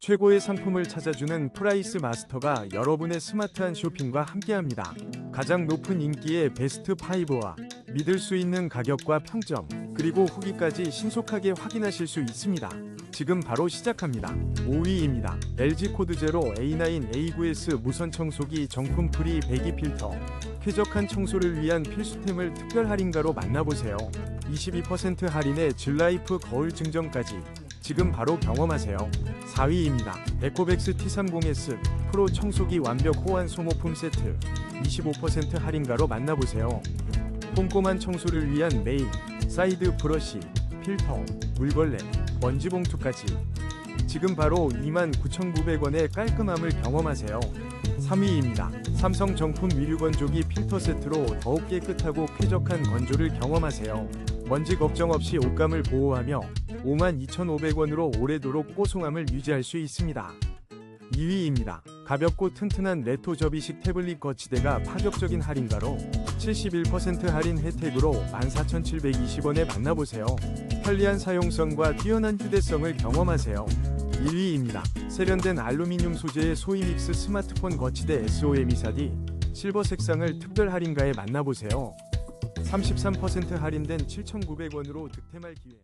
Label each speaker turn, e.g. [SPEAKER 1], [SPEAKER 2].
[SPEAKER 1] 최고의 상품을 찾아주는 프라이스 마스터가 여러분의 스마트한 쇼핑과 함께합니다. 가장 높은 인기의 베스트 5와 믿을 수 있는 가격과 평점, 그리고 후기까지 신속하게 확인하실 수 있습니다. 지금 바로 시작합니다. 5위입니다. LG 코드 제로 A9 A9S 무선 청소기 정품 프리 배기 필터. 쾌적한 청소를 위한 필수템을 특별 할인가로 만나보세요. 22% 할인에 질라이프 거울 증정까지 지금 바로 경험하세요. 4위입니다. 에코백스 T30S 프로 청소기 완벽 호환 소모품 세트 25% 할인가로 만나보세요. 꼼꼼한 청소를 위한 메인, 사이드 브러쉬, 필터, 물걸레, 먼지 봉투까지 지금 바로 29,900원의 깔끔함을 경험하세요. 3위입니다. 삼성 정품 위류 건조기 필터 세트로 더욱 깨끗하고 쾌적한 건조를 경험하세요. 먼지 걱정 없이 옷감을 보호하며 52,500원으로 오래도록 뽀송함을 유지할 수 있습니다. 2위입니다. 가볍고 튼튼한 레토 접이식 태블릿 거치대가 파격적인 할인가로 71% 할인 혜택으로 14,720원에 만나보세요. 편리한 사용성과 뛰어난 휴대성을 경험하세요. 1위입니다. 세련된 알루미늄 소재의 소이믹스 스마트폰 거치대 SOM24D 실버 색상을 특별 할인가에 만나보세요. 33% 할인된 7,900원으로 득템할 기회.